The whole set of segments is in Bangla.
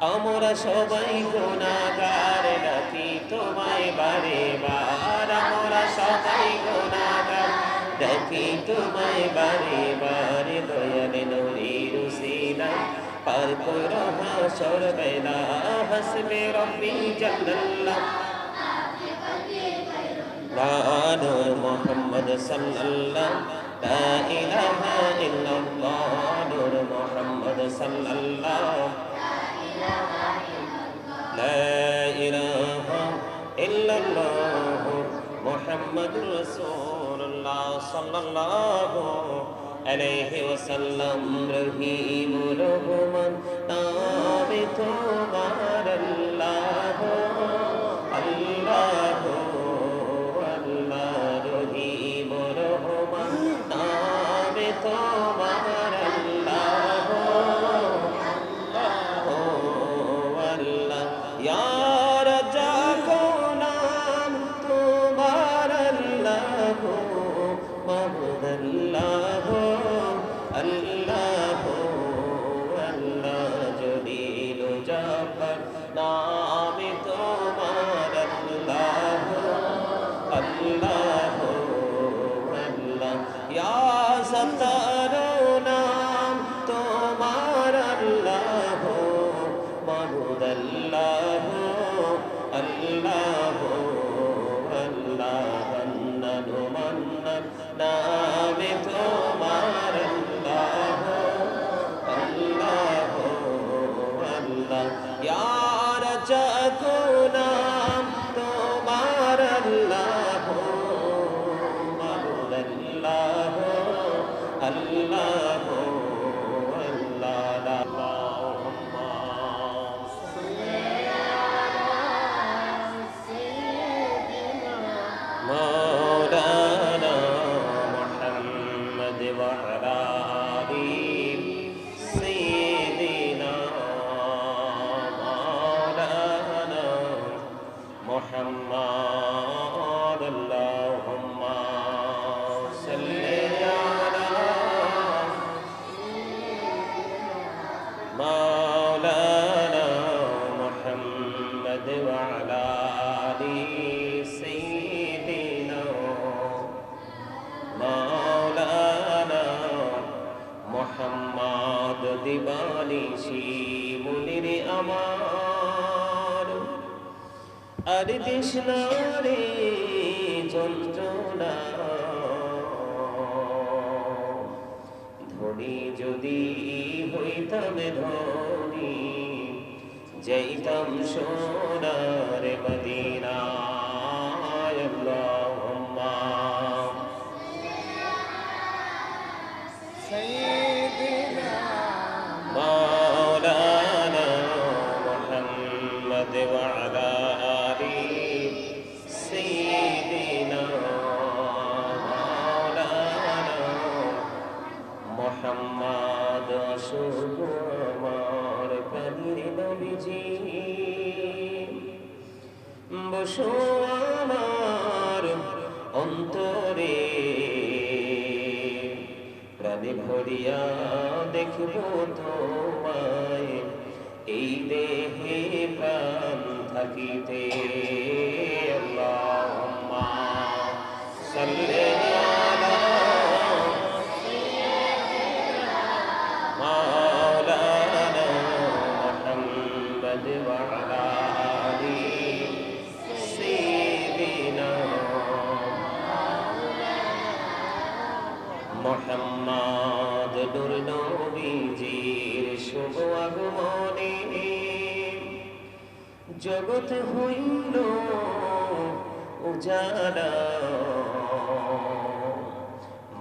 আমরা সবাই গুণাগার, ডাকি তোমায় বারে বার। আমরা সবাই গুণাগার, ডাকি তোমায় বারে বার। দয়াল নদীর সিনা পার করো হাসর বেলা হাসবে রব্বি জাল্লাল্লাহ। নূর মোহাম্মদ সাল্লাল্লাহ। লা ইলাহা ইল্লাল্লাহ। নূর মোহাম্মদ সাল্লাল্লাহ। لا إله إلا الله محمد رسول الله صلى الله عليه وسلم رحيم رحمن نام মোহাম্মদ নূর নবীজির শুভ আগমনে জগৎ হইল উজালা।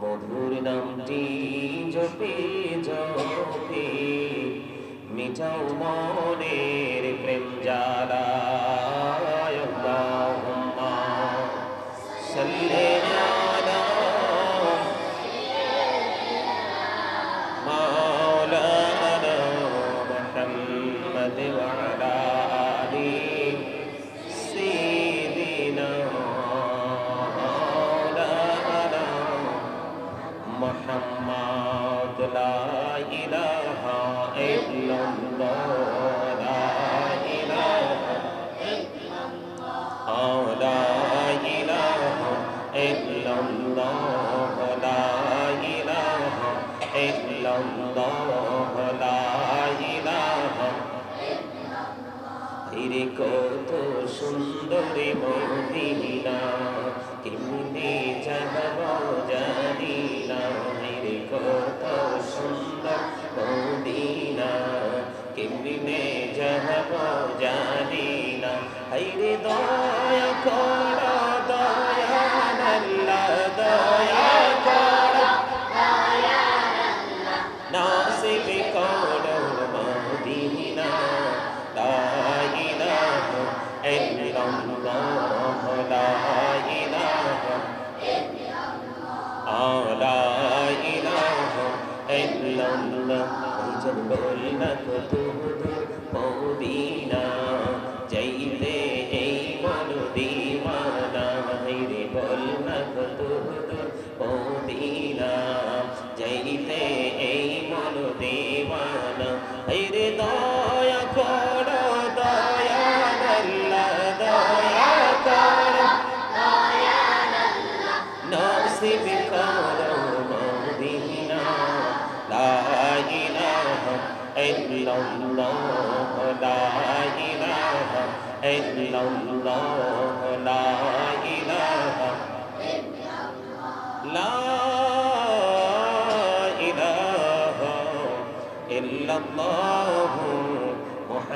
মধুর নামটি জপে জপে মিটাও মনের প্রেম জ্বালা আল্লাহুম্মা সাল্লি আলা মাওলানা মুহাম্মদ ওয়া আলা আলি সাইয়্যিদিনা মাওলানা মুহাম্মদ লা ইলাহা কত সুন্দরী মদিনা কেমনি যাব জানি না রে কত সুন্দর মদিনা কেমনি যাব জানি না। হাইরে দয়া কর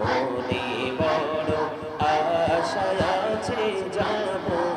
মনে বড় আশায় আছে যাব।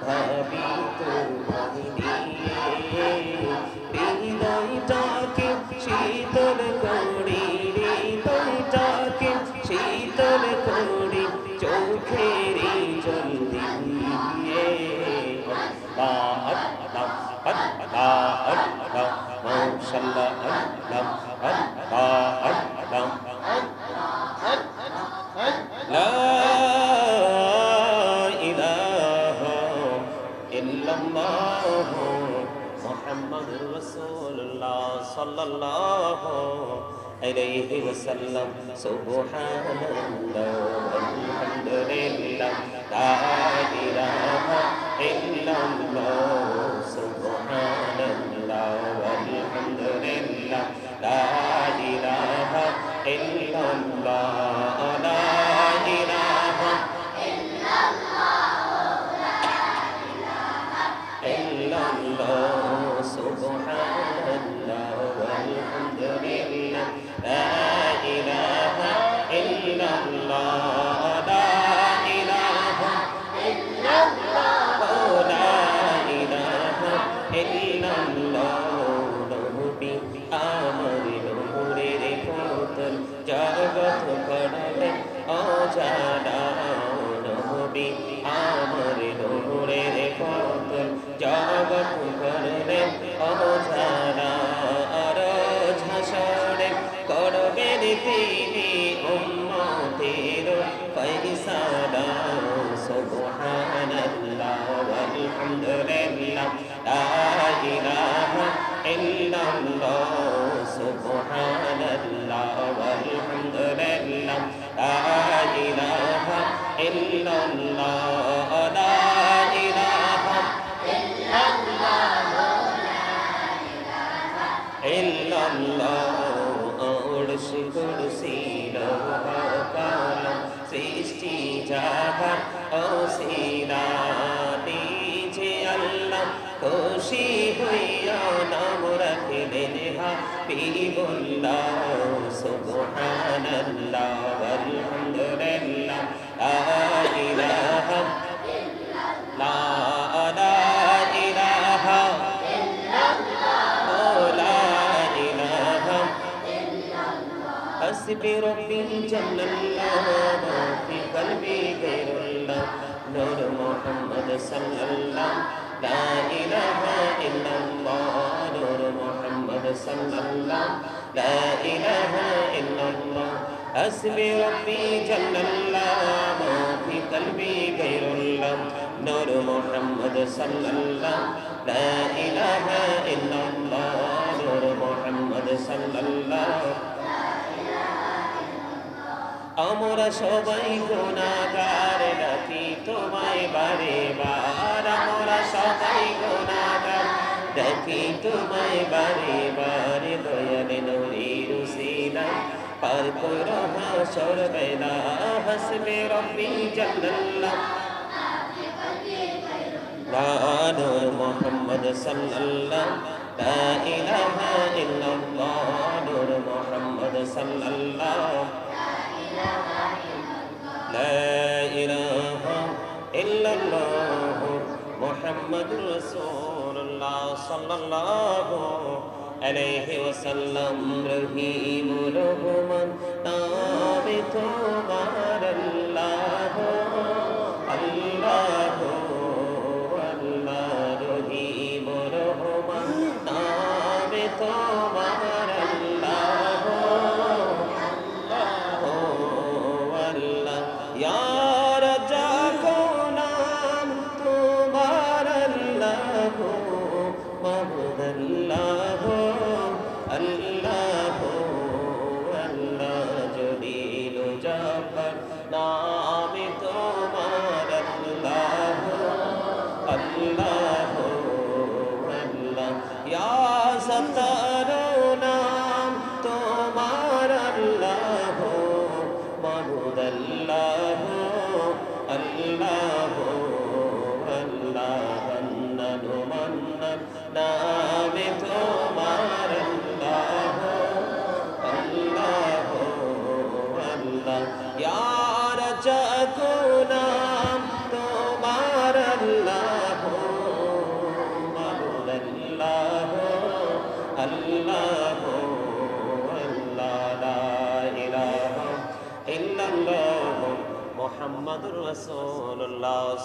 ভাবি তোমার আলাইহি ওয়াসাল্লাম সুবহানাল্লাহ আলহামদুলিল্লাহ লা ইলাহা ইল্লাল্লাহ ইল্লাল্লাহ حبيب الله سبحان الله والحمد لله لا إله لا لا إله لا إله حسبي ربي جل الله في قلبي غير الله نور محمد صلى الله لا إله إلا الله نور محمد صلى الله لا إله إلا الله حسبي ربي جل الله ما في قلبي غير الله نور محمد صلى الله لا إله إلا الله نور محمد صلى الله আমরা সবাই গুণাগার ডাকি তোমায় বারে বার আমরা সবাই গুণাগার দেখি তোমায় বারে বারে দয়াল নবীর সিনা পার করো হাসর বেলা হাসবে রব্বি জাল্লাল্লাহ। লানু মুহাম্মদ সাল্লাল্লাহ, লা ইলাহা ইল্লাল্লাহ, নূর মুহাম্মদ সাল্লাল্লাহ। লা ইলাহা ইল্লাল্লাহ, মুহাম্মদুর রাসূল। রাসূলুল্লাহ সাল্লাল্লাহু আলাইহি ওয়াসাল্লাম রহিমুর রহমান নামে তোমার আল্লাহ ইয়া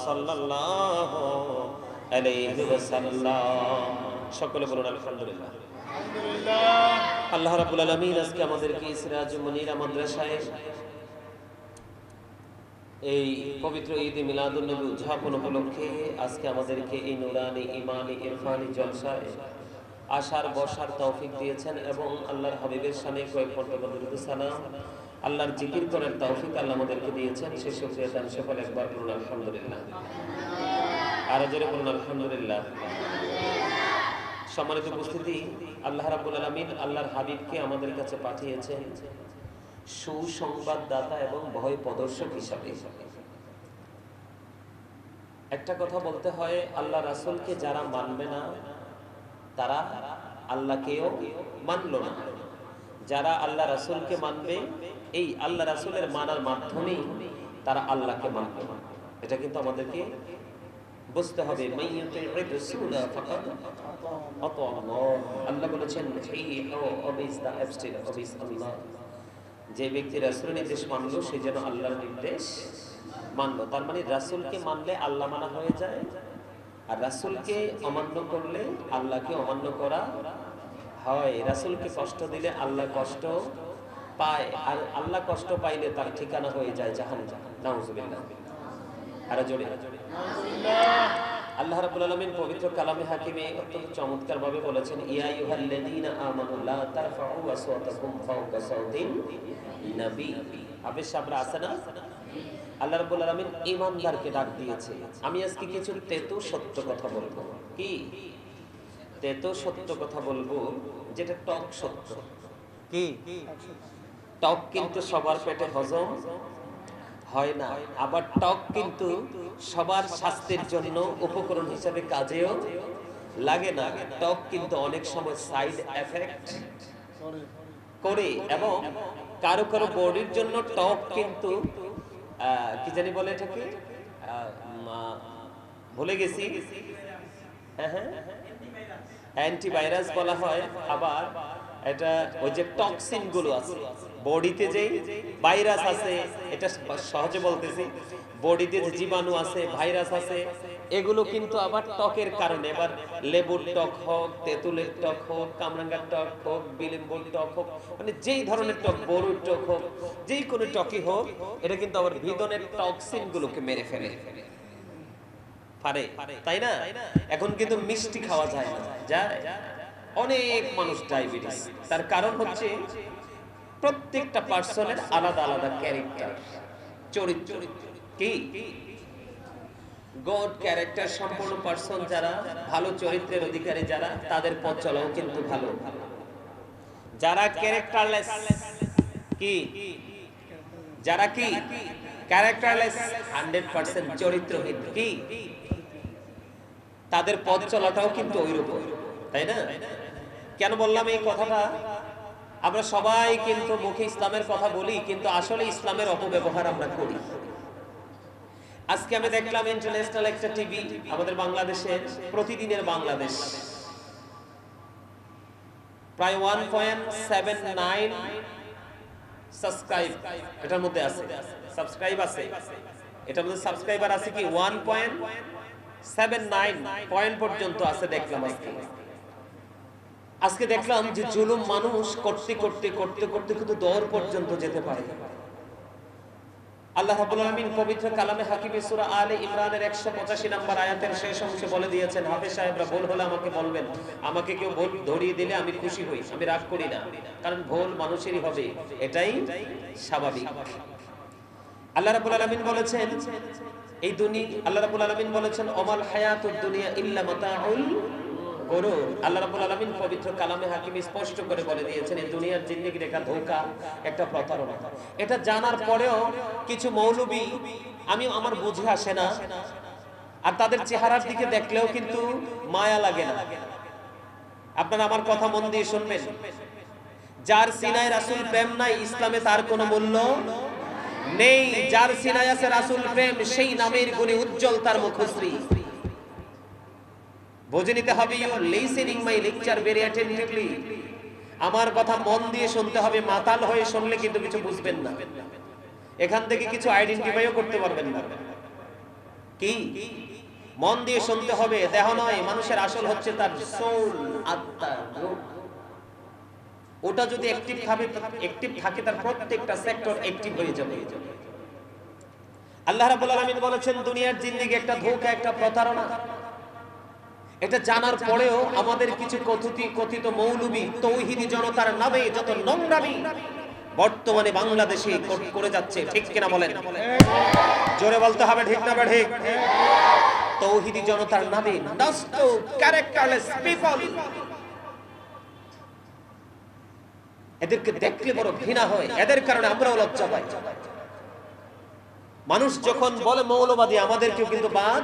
সাল্লাল্লাহু আলাইহি ওয়াসাল্লাম। সকলে বলুন আলহামদুলিল্লাহ। আল্লাহ রাব্বুল আলামিন আজকে আমাদেরকে সিরাজ মুনিরা মাদ্রাসায় এই পবিত্র ঈদ মিলাদুল নবী উদযাপন উপলক্ষে আজকে আমাদেরকে এই নুরানি ইমানি ইরফানি জলসায় আসার বসার তৌফিক দিয়েছেন এবং আল্লাহর হাবিবের সামনে কয়েক পর্যন্ত সালাম আল্লাহর জিকির করার তৌফিক আল্লাহ আমাদেরকে দিয়েছেন। সে সুক্রিয়া দান সফল একবার বলুন আলহামদুলিল্লাহ। আরও জোরে বলুন, আলহামদুলিল্লাহ। সম্মানিত উপস্থিতি, আল্লাহ রাব্বুল আলামিন আল্লাহর হাবিবকে আমাদের কাছে পাঠিয়েছেন সুসংবাদদাতা এবং ভয় প্রদর্শক হিসাবে। একটা কথা বলতে হয়, আল্লাহ রাসূলকে যারা মানবে না, তারা আল্লাহকেও মানলো না। যারা আল্লাহ রাসূলকে মানবে এই আল্লাহ রাসূলের মানার মাধ্যমেই তারা আল্লাহকে মানবে। এটা কিন্তু আমাদেরকে বুঝতে হবে। আল্লাহ। বলেছেন যে ব্যক্তি রাসূলের নির্দেশ মানলো, সে যেন আল্লাহর নির্দেশ মানলো। তার মানে রাসূলকে মানলে আল্লাহ মানা হয়ে যায়, আর রাসূলকে অমান্য করলে আল্লাহকে অমান্য করা হয়। রাসূলকে কষ্ট দিলে আল্লাহ কষ্ট পায় আর আল্লাহ কষ্ট পাইলে তার ঠিকানা হয়ে যায় জাহান আলামিন পবিত্র হাকিমে অত্যন্ত চমৎকার বলেছেন ডাক দিয়েছে। আমি আজকে কিছু তেতো সত্য কথা বলব। কি? তেতো সত্য কথা বলব যেটা টক সত্য। কি? টক কিন্তু সবার পেটে হজম হয় না। আবার টক কিন্তু সবার স্বাস্থ্যের জন্য উপকরণ হিসেবে কাজেও লাগে না। টক কিন্তু অনেক সময় সাইড এফেক্ট করে এবং কারও কারও বডির জন্য টক কিন্তু কি জানি বলে এটাকে? ভুলে গেছি। হ্যাঁ হ্যাঁ। অ্যান্টিভাইরাস বলা হয়। আবার এটা ওই যে টক্সিনগুলো আছে। বডিতে যে ভাইরাস আছে, এটা সহজে বলতেছি, বডিতে যে জীবাণু আছে, ভাইরাস আছে, এগুলো কিন্তু আবার টকের কারণে, এবার লেবুর টক হোক, তেঁতুলের টক হোক, কামরাঙ্গার টক হোক, বিলিম্বুর টক হোক মানে যেই ধরনের টক বড়ুর টক হোক, যেই কোনো টকই হোক, এটা কিন্তু আবার ভিতরের টক্সিন গুলোকে মেরে ফেলে। পারে, তাই না? এখন কিন্তু মিষ্টি খাওয়া যায় না, যায়? অনেক মানুষ ডায়াবেটিস। তার কারণ হচ্ছে প্রত্যেকটা পার্সনের আলাদা আলাদা ক্যারেক্টার চরিত্র। কি? গড ক্যারেক্টার সম্পূর্ণ পার্সন যারা, ভালো চরিত্রের অধিকারী যারা, তাদের পথ চলাও কিন্তু ভালো। যারা ক্যারেক্টারলেস কি? যারা কি? ক্যারেক্টারলেস হান্ড্রেড পার্সেন্ট চরিত্রহীন। কি? তাদের পথ চলাটাও কিন্তু ওইরকম। তাই না? কেন বললাম এই কথাটা? আমরা সবাই কিন্তু মুখে ইসলামের কথা বলি, কিন্তু আসলে ইসলামের অপব্যবহার আমরা করি। আজকে আমি দেখলাম ইন্টারন্যাশনাল একটা টিভি, আমাদের বাংলাদেশের, প্রতিদিনের বাংলাদেশ। প্রায় one point seven nine subscribe এটার মধ্যে আছে। সাবস্ক্রাইব আছে। এটার মধ্যে সাবস্ক্রাইবার আছে কি? One point seven nine point পর্যন্ত আছে দেখলাম আজকে। আজকে দেখলাম যে জুলুম মানুষ করতে করতে করতে করতে কিন্তু দর পর্যন্ত যেতে পারে। আল্লাহ রাব্বুল আলামিন পবিত্র কালামে হাকিমে সূরা আলে ইমরানের 185 নম্বর আয়াতের শেষ অংশে বলে দিয়েছেন, হাফেজ সাহেবরা, ভুল হলে আমাকে বলবেন। আমাকে কেউ ভুল ধরিয়ে দিলে আমি খুশি হই, আমি রাগ করি না। কারণ ভুল মানুষেরই হবে, এটাই স্বাভাবিক। আল্লাহ রাব্বুল আলামিন বলেছেন, এই দুনিয়া আল্লাহ রাব্বুল আলামিন বলেছেন, ওমাল হায়াতুদ দুনিয়া ইল্লা মাতাউল গরুর আল্লাহ রাব্বুল আলামিন পবিত্র কালামে হাকিম স্পষ্ট করে বলে দিয়েছেন এই দুনিয়ার একটা ধোঁকা, একটা প্রতারণা। এটা জানার পরেও কিছু মৌলবী, আমি আমার বুঝে আসে না, আর তাদের চেহারার দিকে দেখলেও কিন্তু মায়া লাগে না। আপনারা আমার কথা মন দিয়ে শুনবেন। যার সিনায় রাসূল প্রেম নাই, ইসলামে তার কোনো মূল্য নেই। যার সিনায় আছে রাসূল প্রেম, সেই নামের গুণে উজ্জ্বল তার মুখশ্রী। বুঝে নিতে হবে you listening my lecture very attentively আমার কথা মন দিয়ে শুনতে হবে, মাতাল হয়ে শুনলে কিন্তু কিছু বুঝবেন না। এখান থেকে কিছু আইডেন্টিফাইও করতে পারবেন না। কি? মন দিয়ে শুনতে হবে, দেহ নয়, মানুষের আসল হচ্ছে তার সোল আত্মা ওটা যদি অ্যাক্টিভ থাকে অ্যাক্টিভ থাকে, তার প্রত্যেকটা সেক্টর অ্যাক্টিভ হয়ে যাবে। আল্লাহ রাব্বুল আলামিন বলেছেন, দুনিয়ার জিন্দেগি একটা ধোঁকা, একটা প্রতারণা। এটা জানার পরেও আমাদের কিছু কথিত কথিত মৌলবী তৌহিদি জনতার নামে যত নোংরামি বর্তমানে বাংলাদেশে কর- যাচ্ছে, ঠিক কিনা বলেন? জোরে বলতে হবে, ঠিক না ঠিক? তৌহিদি জনতার নামে নষ্ট ক্যারেক্টারলেস পিপল এদেরকে দেখলে বড় ঘৃণা হয়, এদের কারণে আমরাও লজ্জা পাই। মানুষ যখন বলে মৌলবাদী, আমাদেরকেও কিন্তু বাদ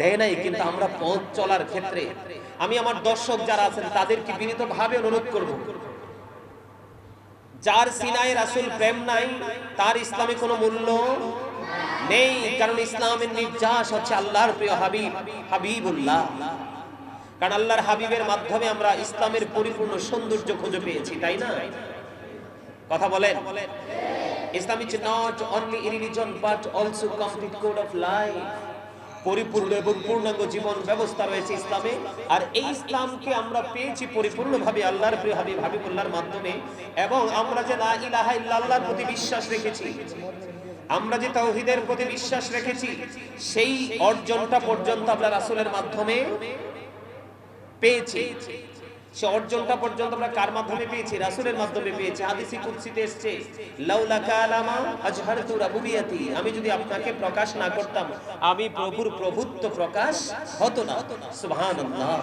দেয় নাই, কিন্তু আমরা পথ চলার ক্ষেত্রে আমি আমার দর্শক যারা আছেন, তাদেরকে বিনীত ভাবে অনুরোধ করব। যার সিনায় রাসূল প্রেম নাই, তার ইসলামে কোনো মূল্য নেই, কারণ ইসলামের নির্যাস হচ্ছে আল্লাহর প্রিয় হাবিব, হাবিবুল্লাহ। কারণ আল্লাহর হাবিবের মাধ্যমে আমরা ইসলামের পরিপূর্ণ সৌন্দর্য খুঁজে পেয়েছি, তাই না? কথা বলেন। Islam is not only religion but also complete code of life পরিপূর্ণ এবং পূর্ণাঙ্গ জীবন ব্যবস্থা রয়েছে ইসলামে। আর এই ইসলামকে আমরা পেয়েছি পরিপূর্ণভাবে আল্লাহর প্রিয় হাবিব হাবিবুল্লাহর মাধ্যমে। এবং আমরা যে লা ইলাহা ইল্লাল্লাহর প্রতি বিশ্বাস রেখেছি, আমরা যে তাওহীদের প্রতি বিশ্বাস রেখেছি, সেই অর্জনটা পর্যন্ত আমরা রাসূলের মাধ্যমে পেয়েছি। সে অর্জনটা পর্যন্ত আমরা কার মাধ্যমে পেয়েছি? রাসুলের মাধ্যমে পেয়েছি। হাদিসি কুদসিতে এসেছে, লাউলা কালামা আজহারতু রাবুবিয়াতি। আমি যদি আপনাকে প্রকাশ না করতাম, আমি প্রভুর প্রভুত্ব প্রকাশ হতো না। সুবহানাল্লাহ।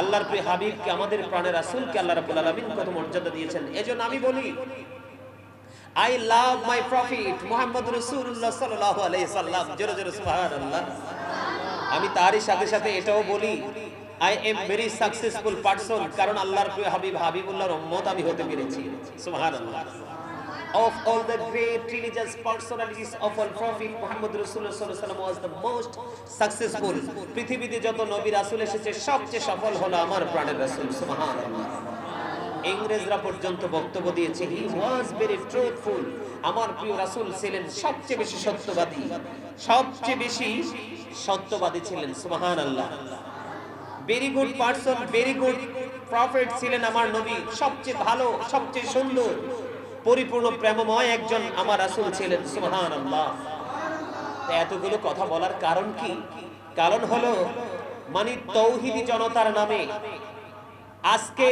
আল্লাহর প্রিয় হাবিবকে, আমাদের প্রাণের রাসূলকে আল্লাহ রাব্বুল আলামিন কত মর্যাদা দিয়েছেন। এজন্য আমি বলি I love my prophet Muhammad রাসূলুল্লাহ সাল্লাল্লাহু আলাইহি সাল্লাম। জোরে জোরে সুবহানাল্লাহ। আমি তারই সাথে সাথে এটাও বলি I am very successful person কারণ আল্লাহর প্রিয় হাবিব, হাবিবুল্লাহর উম্মত আমি হতে পেরেছি। সুবহানাল্লাহ। Of all the great religious personalities of all prophet Muhammad Rasulullah sallallahu alaihi wasallam was the most successful. পৃথিবীতে যত নবী রাসূল এসেছে, সবচেয়ে সফল হলো আমার প্রাণের রাসূল, সুবহানাল্লাহ। ইংরেজরা পর্যন্ত বক্তব্য দিয়েছে হি ওয়াজ ভেরি ট্রুথফুল আমার প্রিয় রাসূল ছিলেন সবচেয়ে বেশি সত্যবাদী। সবচেয়ে বেশি সত্যবাদী ছিলেন, সুবহানাল্লাহ। Very good person very good prophet ছিলেন আমার নবী, সবচেয়ে ভালো, সবচেয়ে সুন্দর, পরিপূর্ণ, প্রেমময় একজন আমার রাসূল ছিলেন, সুবহানাল্লাহ। এতগুলো কথা বলার কারণ কি? কারণ হলো মানে তৌহিদি জনতার নামে আজকে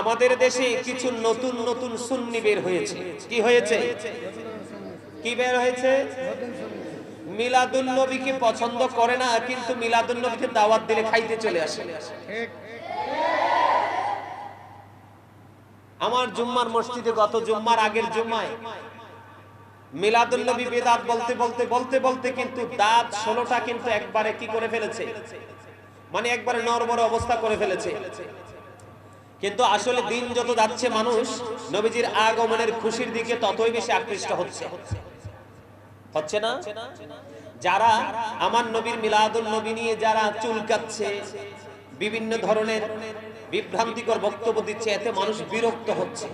আমাদের দেশে কিছু নতুন নতুন সুন্নি বের হয়েছে। কি হয়েছে? কি বের হয়েছে? মিলাদুল নবীকে পছন্দ করে না, কিন্তু মিলাদুল নবীকে দাওয়াত দিলে খাইতে চলে আসে। আমার জুম্মার মসজিদে গত জুম্মার আগের জুম্মায় মিলাদুল নবী বেদাত বলতে বলতে বলতে বলতে কিন্তু দাঁত ষোলোটা কিন্তু একবারে কি করে ফেলেছে? মানে একবারে নরবর অবস্থা করে ফেলেছে। কিন্তু আসলে দিন যত যাচ্ছে মানুষ, নবীজির আগমনের খুশির দিকে ততই বেশি আকৃষ্ট হচ্ছে। হচ্ছে না? যারা আমার নবীর মিলাদুল নবী নিয়ে যারা চুলকাচ্ছে বিভিন্ন ধরনের বিভ্রান্তিকর বক্তব্য দিচ্ছে, এতে মানুষ বিরক্ত হচ্ছে।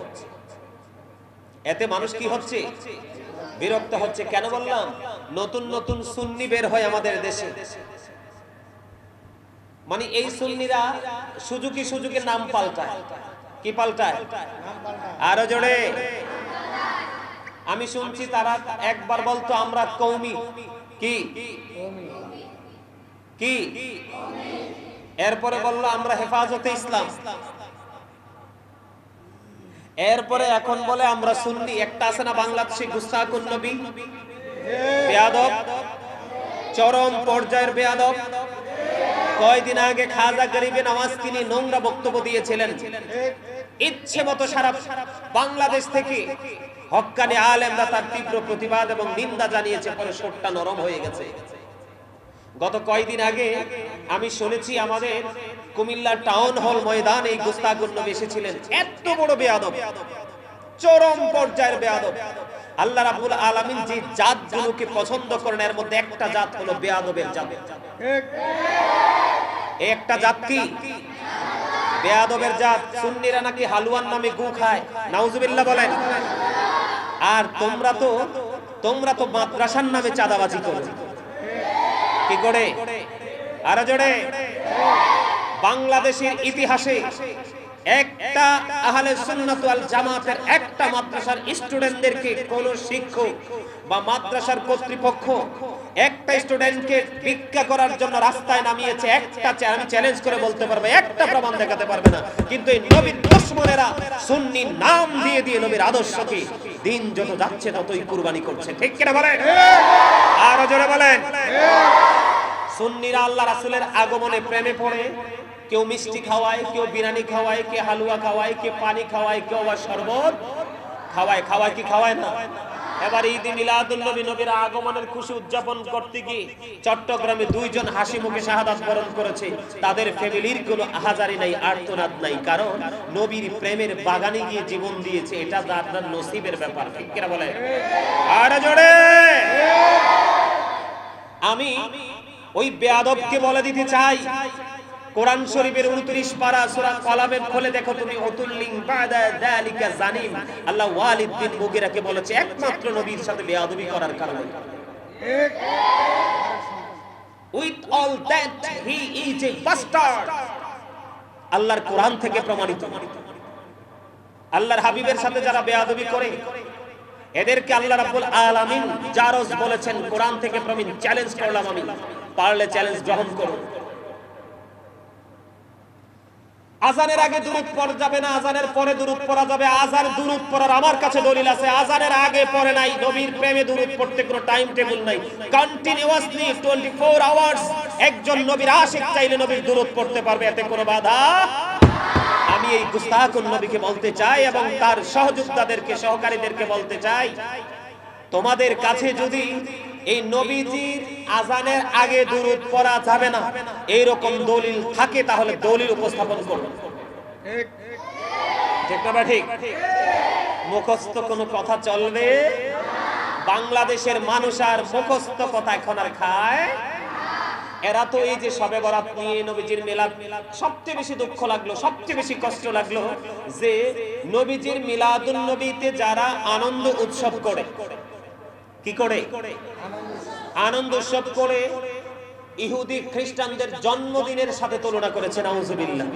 এতে মানুষ কি হচ্ছে? বিরক্ত হচ্ছে। কেন বললাম? নতুন নতুন সুন্নি বের হয় আমাদের দেশে। মানে এই সুন্নিরা সুজুকি সুজুকি নাম পাল্টায়। কি পাল্টায়? আরও জোরে। আমি শুনছি তারা একবার বলতো, আমরা কৌমি কি? কি? এরপরে বলল, আমরা হেফাজতে ইসলাম। এরপরে এখন বলে, আমরা সুন্নি। একটা আছে না বাংলাদেশে গুস্তাকুন নবী? বেয়াদব? চরম পর্যায়ের বেয়াদব? কয়দিন আগে খাজা গরিবে নামাজ তিনি নোংরা বক্তব্য দিয়েছিলেন। ইচ্ছে মতো সারা বাংলাদেশ থেকে হক্কানি আলেমরা তার তীব্র প্রতিবাদ এবং নিন্দা জানিয়েছে পরে সোটটা নরম হয়ে গেছে। গত কয়দিন আগে আমি শুনেছি আমাদের কুমিল্লা টাউন হল ময়দান এই গুস্তাগুন্ন এসেছিলেন। এত বড় বেয়াদব, চরম পর্যায়ের বেয়াদব। আল্লাহ রাব্বুল আলামিন যে জাতগুলোকে পছন্দ করেন, এর মধ্যে একটা জাত হলো বেয়াদবের জাত। এই একটা জাত কি? বেয়াদবের জাত। সুন্নিরা নাকি হালুয়ার নামে গু খায়। নাউজুবিল্লাহ বলেন। আর তোমরা তো তোমরা তো মাদ্রাসার নামে চাঁদাবাজি করো। কি করে? আরও জোরে। বাংলাদেশের ইতিহাসে একটা আহলে সুন্নাত ওয়াল জামাতের একটা মাদ্রাসার স্টুডেন্টদেরকে কোন শিক্ষক বা মাদ্রাসার কর্তৃপক্ষ একটা স্টুডেন্টকে ভিক্ষা করার জন্য রাস্তায় নামিয়েছে, একটা আমি চ্যালেঞ্জ করে বলতে পারব, একটা প্রমাণ দেখাতে পারবে না। কিন্তু এই নবীর দুশ্মনেরা সুন্নি নাম দিয়ে দিয়ে নবীর আদর্শকে দিন যত যাচ্ছে ততই কুরবানি করছে। ঠিক কিনা বলেন? আরও জোরে বলেন। সুন্নিরা আল্লাহ রাসুলের আগমনে প্রেমে পড়ে। কেউ মিষ্টি খাওয়ায় কেউ বিরিয়ানি খাওয়ায় কে হালুয়া খাওয়ায় কে পানি খাওয়ায় কেউ আবার শরবত খাওয়ায়। খাওয়ায় কি খাওয়ায় না? এবার ঈদ মিলাদুল নবী নবীর আগমনের খুশি উদযাপন করতে গিয়ে চট্টগ্রামে দুইজন হাসি মুখে শাহাদাত বরণ করেছে। তাদের ফ্যামিলির কোনো আহাজারি নাই, আর্তনাদ নাই। কারণ নবীর প্রেমের বাগানে গিয়ে জীবন দিয়েছে, এটা তার নসিবের ব্যাপার, ঠিক বলে আর জোরে! আমি ওই বেয়াদবকে বলে দিতে চাই কোরআন শরীফের 29 পারা সূরা কলামের খোলে দেখো তুমি, অতুল্লিং বাদা যালিকা জানিম। আল্লাহ ওয়ালিদ বিন মুগিরাকে বলেছে, একমাত্র নবীর সাথে বেয়াদবি করার কারণে। উইথ অল হি ইজ আল্লাহর কোরআন থেকে প্রমাণিত। আল্লাহর হাবিবের সাথে যারা বেয়াদবি করে, এদেরকে আল্লাহ রাব্বুল আলামিন জারজ বলেছেন, কোরআন থেকে প্রমিন চ্যালেঞ্জ করলাম আমি। পারলে চ্যালেঞ্জ গ্রহণ করুন আজানের আগে দুরুদ পড়া যাবে না, আজানের পরে দুরুদ পড়া যাবে। আজান দুরুদ পড়ার আমার কাছে দলিল আছে, আজানের আগে পড়ে নাই, নবীর প্রেমে দুরুদ পড়তে কোনো টাইম টেবিল নাই। কন্টিনিউয়াসলি 24 আওয়ার্স একজন নবীর আশিক চাইলে নবীর দুরুদ পড়তে পারবে, এতে কোনো বাধা? আমি এই গুস্তাকুন নবীকে বলতে চাই এবং তার সহযোদ্ধাদেরকে, সহকারীদেরকে বলতে চাই, তোমাদের কাছে যদি এই নবীজির আজানের আগে দুরুদ পড়া যাবে না। এইরকম দলিল থাকে, তাহলে দলিল উপস্থাপন ঠিক। মুখস্থ কোনো কথা চলবে? বাংলাদেশের মানুষ আর মুখস্থ কথা এখন আর খায়? এরা তো এই যে সবে বরাত নিয়ে নবীজির মিলাদ, সবচেয়ে বেশি দুঃখ লাগল, সবচেয়ে বেশি কষ্ট লাগল যে নবীজির মিলাদুন নবীতে যারা আনন্দ উৎসব করে কি করে? আনন্দ উৎসব করে ইহুদি খ্রিস্টানদের জন্মদিনের সাথে তুলনা করেছে, নাউজুবিল্লাহ।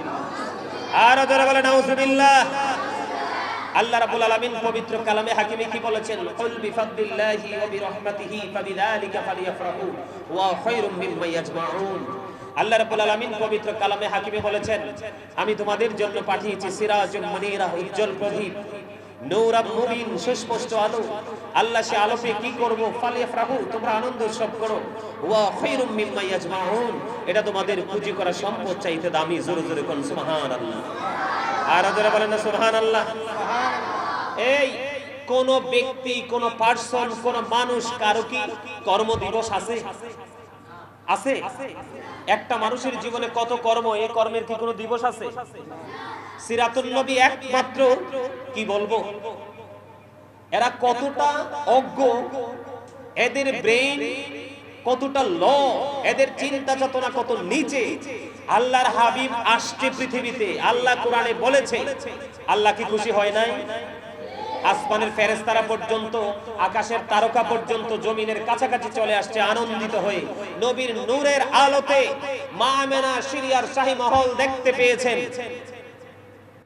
আল্লাহ রাব্বুল আলামিন পবিত্র কালামে হাকিমে কি বলেছেন? কুল বিফাদলিল্লাহি ওয়া বিরহমাতিহি ফাবিযালিকা ফালিয়াফরাহু ওয়া খায়রুম মিম্মা ইয়াজমাউন। আল্লাহ রাব্বুল আলামিন পবিত্র কালামে হাকিমে বলেছেন, আমি তোমাদের জন্য পাঠিয়েছি সিরাজুম মুনীরা, উজ্জ্বল প্রদীপ। নৌরাম মুবিন সুস্পষ্ট আলো। আল্লাহ সে আলোকে কি করব? ফালিয়াফরাহু তোমরা আনন্দ উৎসব করো। ওয়া খায়রুম মিম্মা এটা তোমাদের পুঁজি করা সম্পদ চাইতে দামি, জোরে জোরে কোন, সুবহানাল্লাহ। আর যারা বলেন না, সুবহানাল্লাহ। এই, কোন ব্যক্তি, কোন পার্সন কোন মানুষ, কারও কি কর্ম দিবস আছে? আছে? একটা মানুষের জীবনে কত কর্ম, এই কর্মের কি কোনো দিবস আছে? সিরাতুল নবী একমাত্র, কি বলব? এরা কতটা অজ্ঞ, এদের ব্রেন কতটা ল, এদের চিন্তা চেতনা কত নিচে? আল্লাহর হাবিব আসছে পৃথিবীতে, আল্লাহ কোরআনে বলেছে। আল্লাহ কি খুশি হয় নাই? আসমানের ফেরেস্তারা পর্যন্ত, আকাশের তারকা পর্যন্ত, জমিনের কাছাকাছি চলে আসছে আনন্দিত হয়ে। নবীর নূরের আলোতে মা মেনা সিরিয়ার শাহী মহল দেখতে পেয়েছেন।